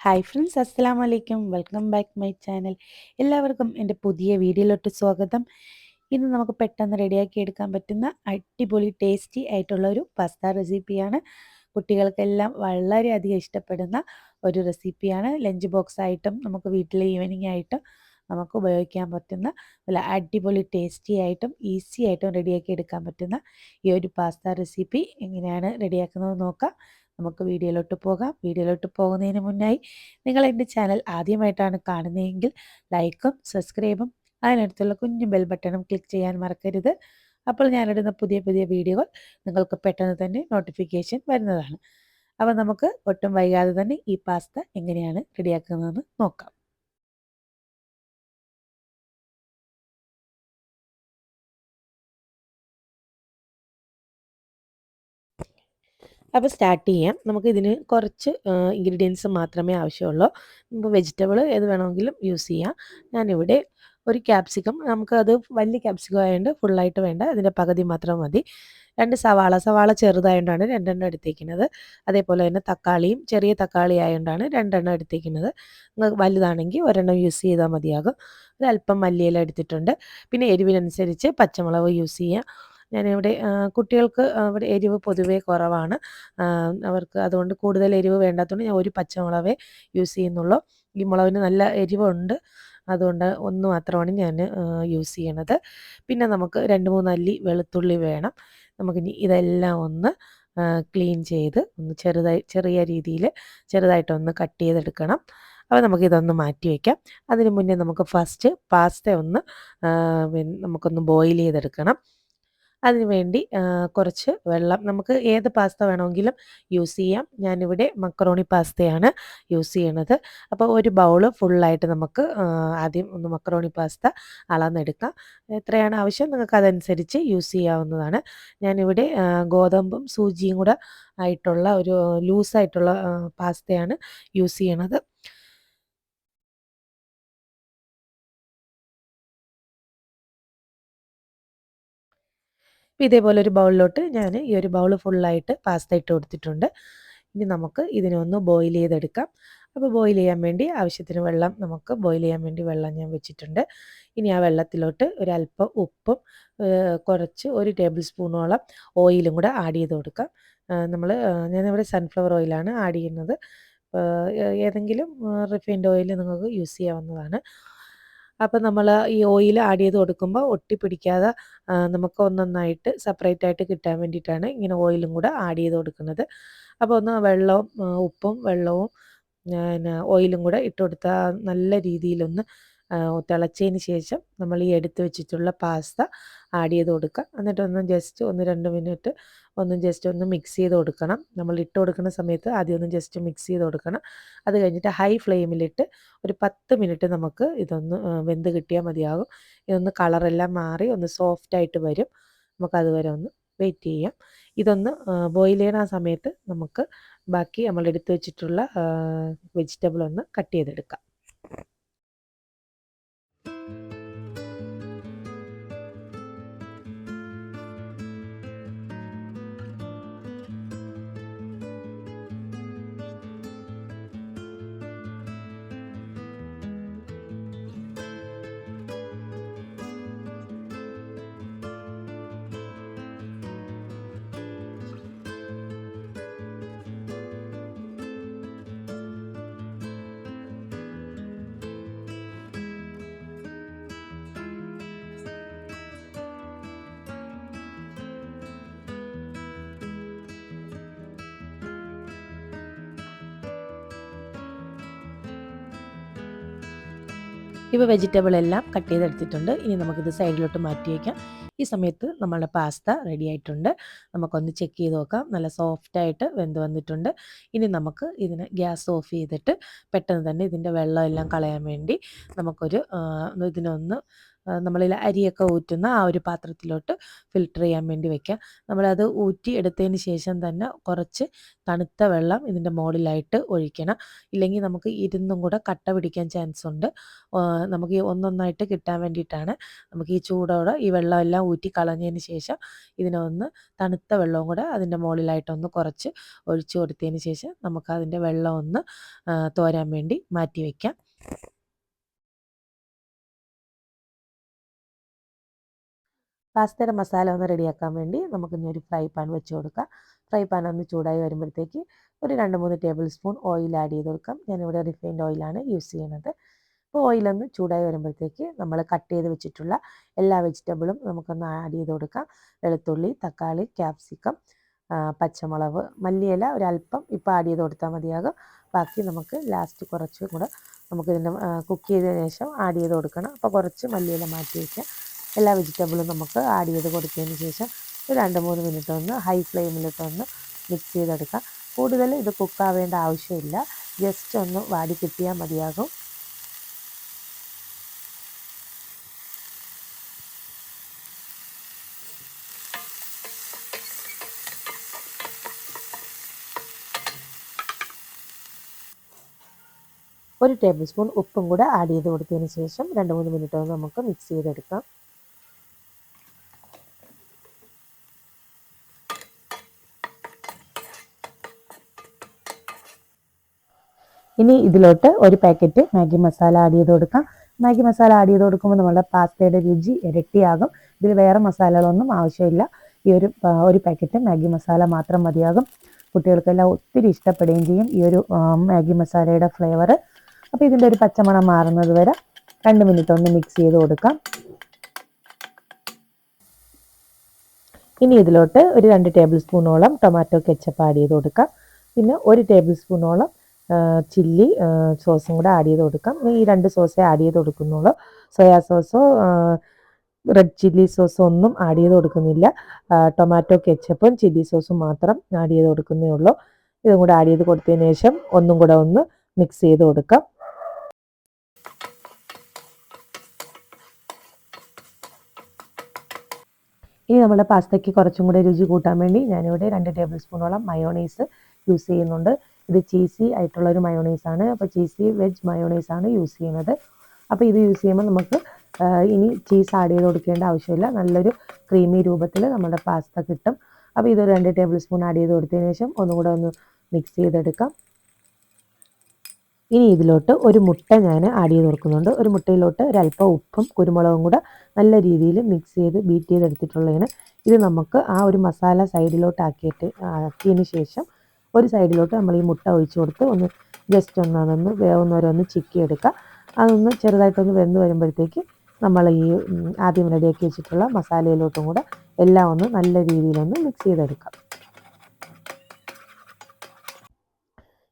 Hi friends അസ്സാം വലൈക്കും welcome back my channel എല്ലാവർക്കും എന്റെ പുതിയ വീഡിയോയിലോട്ട് സ്വാഗതം. ഇന്ന് നമുക്ക് പെട്ടെന്ന് റെഡിയാക്കി എടുക്കാൻ പറ്റുന്ന അടിപൊളി ടേസ്റ്റി ആയിട്ടുള്ള ഒരു പാസ്ത റെസിപ്പിയാണ് കുട്ടികൾക്കെല്ലാം വളരെയധികം ഇഷ്ടപ്പെടുന്ന ഒരു റെസിപ്പിയാണ് ലഞ്ച് ബോക്സ് ആയിട്ടും നമുക്ക് വീട്ടിലെ ഈവനിങ് ആയിട്ടും നമുക്ക് ഉപയോഗിക്കാൻ പറ്റുന്ന നല്ല അടിപൊളി ടേസ്റ്റി ആയിട്ടും ഈസി ആയിട്ടും റെഡിയാക്കി എടുക്കാൻ പറ്റുന്ന ഈ ഒരു പാസ്ത റെസിപ്പി എങ്ങനെയാണ് റെഡിയാക്കുന്നത് നോക്കാം. നമുക്ക് വീഡിയോയിലോട്ട് പോകാം. വീഡിയോയിലോട്ട് പോകുന്നതിന് മുന്നായി നിങ്ങൾ എന്റെ ചാനൽ ആദ്യമായിട്ടാണ് കാണുന്നതെങ്കിൽ ലൈക്കും സബ്സ്ക്രൈബും അതിനടുത്തുള്ള കുഞ്ഞു ബെൽ ബട്ടണും ക്ലിക്ക് ചെയ്യാൻ മറക്കരുത്. അപ്പോൾ ഞാനിടുന്ന പുതിയ പുതിയ വീഡിയോകൾ നിങ്ങൾക്ക് പെട്ടെന്ന് തന്നെ നോട്ടിഫിക്കേഷൻ വരുന്നതാണ്. അപ്പോൾ നമുക്ക് ഒട്ടും വൈകാതെ തന്നെ ഈ പാസ്ത എങ്ങനെയാണ് റെഡിയാക്കുന്നതെന്ന് നോക്കാം. അപ്പോൾ സ്റ്റാർട്ട് ചെയ്യാം. നമുക്ക് ഇതിന് കുറച്ച് ഇൻഗ്രീഡിയൻസ് മാത്രമേ ആവശ്യമുള്ളൂ. നമുക്ക് വെജിറ്റബിൾ ഏത് വേണമെങ്കിലും യൂസ് ചെയ്യാം. ഞാനിവിടെ ഒരു ക്യാപ്സിക്കം നമുക്കത് വലിയ ക്യാപ്സിക്കം ആയതുകൊണ്ട് ഫുള്ളായിട്ട് വേണ്ട. അതിന്റെ പകുതി മാത്രം മതി. രണ്ട് സവാള സവാള ചെറുതായതുകൊണ്ടാണ് രണ്ടെണ്ണം എടുത്തേക്കുന്നത്. അതേപോലെ തന്നെ തക്കാളിയും ചെറിയ തക്കാളി ആയതുകൊണ്ടാണ് രണ്ടെണ്ണം എടുത്തേക്കുന്നത്. വലുതാണെങ്കിൽ ഒരെണ്ണം യൂസ് ചെയ്താൽ മതിയാകും. ഒരല്പം മല്ലിയില എടുത്തിട്ടുണ്ട്. പിന്നെ എരിവിനനുസരിച്ച് പച്ചമുളക് യൂസ് ചെയ്യാം. ഞാനിവിടെ കുട്ടികൾക്ക് ഇവിടെ എരിവ് പൊതുവേ കുറവാണ്. അവർക്ക് അതുകൊണ്ട് കൂടുതൽ എരിവ് വേണ്ടാത്തതുകൊണ്ട് ഞാൻ ഒരു പച്ചമുളകേ യൂസ് ചെയ്യുന്നുള്ളൂ. ഈ മുളകിന് നല്ല എരിവുണ്ട്. അതുകൊണ്ട് ഒന്ന് മാത്രമാണ് ഞാൻ യൂസ് ചെയ്യണത്. പിന്നെ നമുക്ക് രണ്ട് മൂന്ന് അല്ലി വെളുത്തുള്ളി വേണം. നമുക്കിനി ഇതെല്ലാം ഒന്ന് ക്ലീൻ ചെയ്ത് ഒന്ന് ചെറുതായി ചെറിയ രീതിയിൽ ചെറുതായിട്ടൊന്ന് കട്ട് ചെയ്തെടുക്കണം. അപ്പോൾ നമുക്കിതൊന്ന് മാറ്റി വയ്ക്കാം അതിന് മുന്നേ നമുക്ക് ഫസ്റ്റ് പാസ്ത ഒന്ന് നമുക്കൊന്ന് ബോയിൽ ചെയ്തെടുക്കണം. അതിന് വേണ്ടി കുറച്ച് വെള്ളം നമുക്ക് ഏത് പാസ്ത വേണമെങ്കിലും യൂസ് ചെയ്യാം. ഞാനിവിടെ മക്കറോണി പാസ്തയാണ് യൂസ് ചെയ്യണത്. അപ്പോൾ ഒരു ബൗൾ ഫുള്ളായിട്ട് നമുക്ക് ആദ്യം ഒന്ന് മക്കറോണി പാസ്ത അളന്നെടുക്കാം. എത്രയാണ് ആവശ്യം? നിങ്ങൾക്ക് അതനുസരിച്ച് യൂസ് ചെയ്യാവുന്നതാണ്. ഞാനിവിടെ ഗോതമ്പും സൂചിയും കൂടെ ആയിട്ടുള്ള ഒരു ലൂസായിട്ടുള്ള പാസ്തയാണ് യൂസ് ചെയ്യണത്. അപ്പോൾ ഇതേപോലെ ഒരു ബൗളിലോട്ട് ഞാൻ ഈ ഒരു ബൗൾ ഫുള്ളായിട്ട് പാസ്ത ഇട്ട് കൊടുത്തിട്ടുണ്ട്. ഇനി നമുക്ക് ഇതിനെ ഒന്ന് ബോയിൽ ചെയ്തെടുക്കാം. അപ്പോൾ ബോയിൽ ചെയ്യാൻ വേണ്ടി ആവശ്യത്തിന് വെള്ളം നമുക്ക് ബോയിൽ ചെയ്യാൻ വേണ്ടി വെള്ളം ഞാൻ വെച്ചിട്ടുണ്ട്. ഇനി ആ വെള്ളത്തിലോട്ട് ഒരല്പം ഉപ്പും കുറച്ച് ഒരു ടേബിൾ സ്പൂണോളം ഓയിലും കൂടെ ആഡ് ചെയ്ത് കൊടുക്കാം. നമ്മൾ ഞാനിവിടെ സൺഫ്ലവർ ഓയിലാണ് ആഡ് ചെയ്യുന്നത്. ഏതെങ്കിലും റിഫൈൻഡ് ഓയിൽ നിങ്ങൾക്ക് യൂസ് ചെയ്യാവുന്നതാണ്. അപ്പോൾ നമ്മൾ ഈ ഓയിൽ ആഡ് ചെയ്ത് കൊടുക്കുമ്പോൾ ഒട്ടിപ്പിടിക്കാതെ നമുക്ക് ഒന്നൊന്നായിട്ട് സെപ്പറേറ്റ് ആയിട്ട് കിട്ടാൻ വേണ്ടിയിട്ടാണ് ഇങ്ങനെ ഓയിലും കൂടെ ആഡ് ചെയ്ത് കൊടുക്കുന്നത്. അപ്പോൾ ഒന്ന് വെള്ളവും ഉപ്പും വെള്ളവും പിന്നെ ഓയിലും കൂടെ ഇട്ട് കൊടുത്താൽ നല്ല രീതിയിലൊന്ന് തിളച്ചതിന് ശേഷം നമ്മൾ ഈ എടുത്ത് വെച്ചിട്ടുള്ള പാസ്ത ആഡ് ചെയ്ത് കൊടുക്കുക. എന്നിട്ട് ഒന്ന് ജസ്റ്റ് ഒന്ന് രണ്ട് മിനിറ്റ് ഒന്ന് ജസ്റ്റ് ഒന്ന് മിക്സ് ചെയ്ത് കൊടുക്കണം. നമ്മൾ ഇട്ട് കൊടുക്കുന്ന സമയത്ത് ആദ്യം ഒന്ന് ജസ്റ്റ് മിക്സ് ചെയ്ത് കൊടുക്കണം. അത് കഴിഞ്ഞിട്ട് ഹൈ ഫ്ലെയിമിലിട്ട് ഒരു പത്ത് മിനിറ്റ് നമുക്ക് ഇതൊന്ന് വെന്ത് കിട്ടിയാൽ മതിയാകും. ഇതൊന്ന് കളറെല്ലാം മാറി ഒന്ന് സോഫ്റ്റ് ആയിട്ട് വരും. നമുക്കതുവരെ ഒന്ന് വെയിറ്റ് ചെയ്യാം. ഇതൊന്ന് ബോയിൽ ചെയ്യുന്ന സമയത്ത് നമുക്ക് ബാക്കി നമ്മൾ എടുത്തു വെച്ചിട്ടുള്ള വെജിറ്റബിൾ ഒന്ന് കട്ട് ചെയ്തെടുക്കാം. ഇപ്പോൾ വെജിറ്റബിൾ എല്ലാം കട്ട് ചെയ്തെടുത്തിട്ടുണ്ട്. ഇനി നമുക്കിത് സൈഡിലോട്ട് മാറ്റി വയ്ക്കാം ഈ സമയത്ത് നമ്മളുടെ പാസ്ത റെഡി ആയിട്ടുണ്ട്. നമുക്കൊന്ന് ചെക്ക് ചെയ്ത് നോക്കാം. നല്ല സോഫ്റ്റായിട്ട് വെന്ത് വന്നിട്ടുണ്ട്. ഇനി നമുക്ക് ഇതിന് ഗ്യാസ് ഓഫ് ചെയ്തിട്ട് പെട്ടെന്ന് തന്നെ ഇതിന്റെ വെള്ളം എല്ലാം കളയാൻ വേണ്ടി നമുക്കൊരു ഇതിനൊന്ന് നമ്മളിൽ അരിയൊക്കെ ഊറ്റുന്ന ആ ഒരു പാത്രത്തിലോട്ട് ഫിൽട്ടർ ചെയ്യാൻ വേണ്ടി വെക്കാം നമ്മളത് ഊറ്റി എടുത്തതിന് ശേഷം തന്നെ കുറച്ച് തണുത്ത വെള്ളം ഇതിന്റെ മുകളിലായിട്ട് ഒഴിക്കണം. ഇല്ലെങ്കിൽ നമുക്ക് ഇരുന്നും കൂടെ കട്ട പിടിക്കാൻ ചാൻസ് ഉണ്ട്. നമുക്ക് ഒന്നൊന്നായിട്ട് കിട്ടാൻ വേണ്ടിയിട്ടാണ് നമുക്ക് ഈ ചൂടോടെ ഈ വെള്ളമെല്ലാം ഊറ്റി കളഞ്ഞതിന് ശേഷം ഇതിനൊന്ന് തണുത്ത വെള്ളവും കൂടെ അതിന്റെ മുകളിലായിട്ടൊന്ന് കുറച്ച് ഒഴിച്ചു കൊടുത്തതിന് ശേഷം നമുക്ക് അതിന്റെ വെള്ളം ഒന്ന് തോരാൻ വേണ്ടി മാറ്റി വയ്ക്കാം പാസ്തയുടെ മസാല ഒന്ന് റെഡിയാക്കാൻ വേണ്ടി നമുക്കിനി ഒരു ഫ്രൈ പാൻ വെച്ച് കൊടുക്കാം. ഫ്രൈ പാൻ ഒന്ന് ചൂടായി വരുമ്പോഴത്തേക്ക് ഒരു രണ്ട് മൂന്ന് ടേബിൾ സ്പൂൺ ഓയിൽ ആഡ് ചെയ്ത് കൊടുക്കാം. ഞാനിവിടെ റിഫൈൻഡ് ഓയിലാണ് യൂസ് ചെയ്യുന്നത്. അപ്പോൾ ഓയിലൊന്ന് ചൂടായി വരുമ്പോഴത്തേക്ക് നമ്മൾ കട്ട് ചെയ്ത് വെച്ചിട്ടുള്ള എല്ലാ വെജിറ്റബിളും നമുക്കൊന്ന് ആഡ് ചെയ്ത് കൊടുക്കാം. വെളുത്തുള്ളി തക്കാളി ക്യാപ്സിക്കം പച്ചമുളക് മല്ലിയില ഒരല്പം ഇപ്പോൾ ആഡ് ചെയ്ത് കൊടുത്താൽ മതിയാകും. ബാക്കി നമുക്ക് ലാസ്റ്റ് കുറച്ചും കൂടെ നമുക്കിതിന്റെ കുക്ക് ചെയ്തതിന് ശേഷം ആഡ് ചെയ്ത് കൊടുക്കണം. അപ്പോൾ കുറച്ച് മല്ലിയില മാറ്റി വയ്ക്കാം. എല്ലാ വെജിറ്റബിളും നമുക്ക് ആഡ് ചെയ്ത് കൊടുത്തതിന് ശേഷം ഒരു രണ്ട് മൂന്ന് മിനിറ്റ് ഒന്ന് ഹൈ ഫ്ലെയിമിലിട്ടൊന്ന് മിക്സ് ചെയ്തെടുക്കാം. കൂടുതൽ ഇത് കുക്കാവേണ്ട ആവശ്യമില്ല. ജസ്റ്റ് ഒന്ന് വാടി കിട്ടിയാൽ മതിയാകും. ഒരു ടേബിൾ സ്പൂൺ ഉപ്പും കൂടെ ആഡ് ചെയ്ത് കൊടുത്തതിന് ശേഷം രണ്ട് മൂന്ന് മിനിറ്റ് ഒന്ന് നമുക്ക് മിക്സ് ചെയ്തെടുക്കാം. ഇനി ഇതിലോട്ട് ഒരു പാക്കറ്റ് മാഗി മസാല ആഡ് ചെയ്ത് കൊടുക്കാം. മാഗി മസാല ആഡ് ചെയ്ത് കൊടുക്കുമ്പോൾ നമ്മുടെ പാസ്തയുടെ രുചി ഇരട്ടിയാകും. ഇതിൽ വേറെ മസാലകളൊന്നും ആവശ്യമില്ല. ഈ ഒരു ഒരു പാക്കറ്റ് മാഗി മസാല മാത്രം മതിയാകും. കുട്ടികൾക്കെല്ലാം ഒത്തിരി ഇഷ്ടപ്പെടുകയും ചെയ്യും ഈ ഒരു മാഗി മസാലയുടെ ഫ്ലേവർ അപ്പോൾ ഇതിന്റെ ഒരു പച്ചമണം മാറുന്നത് വരെ രണ്ട് മിനിറ്റ് ഒന്ന് മിക്സ് ചെയ്ത് കൊടുക്കാം. ഇനി ഇതിലോട്ട് ഒരു രണ്ട് ടേബിൾ സ്പൂണോളം ടൊമാറ്റോ കെച്ചപ്പ് ആഡ് ചെയ്ത് കൊടുക്കാം. പിന്നെ ഒരു ടേബിൾ സ്പൂണോളം ചില്ലി സോസും കൂടെ ആഡ് ചെയ്ത് കൊടുക്കാം. ഈ രണ്ട് സോസേ ആഡ് ചെയ്ത് കൊടുക്കുന്നുള്ളൂ. സോയാ സോസോ റെഡ് ചില്ലി സോസോ ഒന്നും ആഡ് ചെയ്ത് കൊടുക്കുന്നില്ല. ടൊമാറ്റോ കെച്ചപ്പും ചില്ലി സോസും മാത്രം ആഡ് ചെയ്ത് കൊടുക്കുന്നേ ഉള്ളൂ. ഇതും കൂടെ ആഡ് ചെയ്ത് കൊടുത്തതിന് ശേഷം ഒന്നും കൂടെ ഒന്ന് മിക്സ് ചെയ്ത് കൊടുക്കാം. ഇനി നമ്മുടെ പാസ്തയ്ക്ക് കുറച്ചും കൂടെ രുചി കൂട്ടാൻ വേണ്ടി ഞാനിവിടെ രണ്ട് ടേബിൾ സ്പൂണോളം മയോണൈസ് യൂസ് ചെയ്യുന്നുണ്ട്. ഇത് ചീസി ആയിട്ടുള്ള ഒരു മയോണൈസ് ആണ്. അപ്പോൾ ചീസി വെജ് മയോണൈസ് ആണ് യൂസ് ചെയ്യുന്നത്. അപ്പോൾ ഇത് യൂസ് ചെയ്യുമ്പോൾ നമുക്ക് ഇനി ചീസ് ആഡ് ചെയ്ത് കൊടുക്കേണ്ട ആവശ്യമില്ല. നല്ലൊരു ക്രീമി രൂപത്തിൽ നമ്മുടെ പാസ്ത കിട്ടും. അപ്പോൾ ഇത് രണ്ട് ടേബിൾ സ്പൂൺ ആഡ് ചെയ്ത് കൊടുത്തതിന് ശേഷം ഒന്നുകൂടെ ഒന്ന് മിക്സ് ചെയ്തെടുക്കാം. ഇനി ഇതിലോട്ട് ഒരു മുട്ട ഞാൻ ആഡ് ചെയ്ത് കൊടുക്കുന്നുണ്ട്. ഒരു മുട്ടയിലോട്ട് ഒരല്പം ഉപ്പും കുരുമുളകും കൂടെ നല്ല രീതിയിൽ മിക്സ് ചെയ്ത് ബീറ്റ് ചെയ്തെടുത്തിട്ടുള്ളതാണ് ഇത് നമുക്ക് ആ ഒരു മസാല സൈഡിലോട്ട് ആക്കിയിട്ട് ആക്കിയതിന് ശേഷം ഒരു സൈഡിലോട്ട് നമ്മൾ ഈ മുട്ട ഒഴിച്ചു കൊടുത്ത് ഒന്ന് ജസ്റ്റ് ഒന്ന് അതൊന്ന് വേവുന്നവരൊന്ന് ചിക്കി എടുക്കുക അതൊന്ന് ചെറുതായിട്ടൊന്ന് വെന്ത് വരുമ്പോഴത്തേക്ക് നമ്മൾ ഈ ആദ്യം റെഡിയാക്കി വെച്ചിട്ടുള്ള മസാലയിലോട്ടും കൂടെ എല്ലാം ഒന്ന് നല്ല രീതിയിലൊന്ന് മിക്സ് ചെയ്തെടുക്കാം.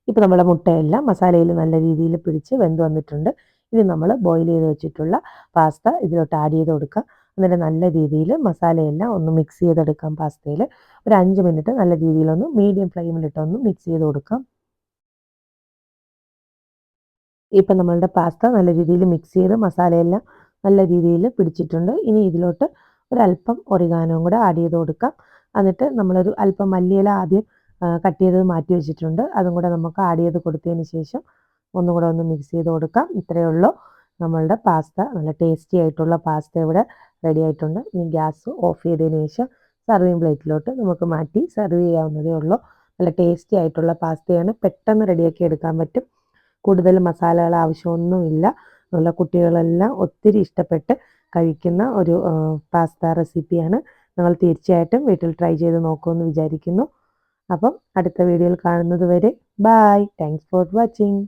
ഇപ്പോൾ നമ്മുടെ മുട്ടയെല്ലാം മസാലയിൽ നല്ല രീതിയിൽ പിടിച്ച് വെന്ത് വന്നിട്ടുണ്ട്. ഇനി നമ്മൾ ബോയിൽ ചെയ്ത് വെച്ചിട്ടുള്ള പാസ്ത ഇതിലോട്ട് ആഡ് ചെയ്ത് കൊടുക്കുക എന്നിട്ട് നല്ല രീതിയിൽ മസാലയെല്ലാം ഒന്ന് മിക്സ് ചെയ്തെടുക്കാം പാസ്തയിൽ ഒരു അഞ്ച് മിനിറ്റ് നല്ല രീതിയിലൊന്ന് മീഡിയം ഫ്ലെയിമിലിട്ടൊന്ന് മിക്സ് ചെയ്ത് കൊടുക്കാം. ഇപ്പം നമ്മളുടെ പാസ്ത നല്ല രീതിയിൽ മിക്സ് ചെയ്ത് മസാലയെല്ലാം നല്ല രീതിയിൽ പിടിച്ചിട്ടുണ്ട്. ഇനി ഇതിലോട്ട് ഒരല്പം ഒറിഗാനവും കൂടെ ആഡ് ചെയ്ത് കൊടുക്കാം. എന്നിട്ട് നമ്മളൊരു അല്പം മല്ലിയില ആദ്യം കട്ട് ചെയ്തത് മാറ്റി വെച്ചിട്ടുണ്ട്. അതും കൂടെ നമുക്ക് ആഡ് ചെയ്ത് കൊടുത്തതിന് ശേഷം ഒന്നും കൂടെ ഒന്ന് മിക്സ് ചെയ്ത് കൊടുക്കാം. ഇത്രയേ ഉള്ളൂ നമ്മളുടെ പാസ്ത. നല്ല ടേസ്റ്റി ആയിട്ടുള്ള പാസ്ത ഇവിടെ റെഡി ആയിട്ടുണ്ട്. ഇനി ഗ്യാസ് ഓഫ് ചെയ്തതിന് ശേഷം സർവിങ് പ്ലേറ്റിലോട്ട് നമുക്ക് മാറ്റി സെർവ് ചെയ്യാവുന്നതേ ഉള്ളൂ. നല്ല ടേസ്റ്റി ആയിട്ടുള്ള പാസ്തയാണ്. പെട്ടെന്ന് റെഡിയാക്കി എടുക്കാൻ പറ്റും. കൂടുതൽ മസാലകൾ ആവശ്യമൊന്നുമില്ല. നല്ല കുട്ടികളെല്ലാം ഒത്തിരി ഇഷ്ടപ്പെട്ട് കഴിക്കുന്ന ഒരു പാസ്ത റെസിപ്പിയാണ്. നിങ്ങൾ തീർച്ചയായിട്ടും വീട്ടിൽ ട്രൈ ചെയ്ത് നോക്കുമെന്ന് വിചാരിക്കുന്നു. അപ്പം അടുത്ത വീഡിയോയിൽ കാണുന്നത് വരെ ബായ് താങ്ക്സ് ഫോർ വാച്ചിങ്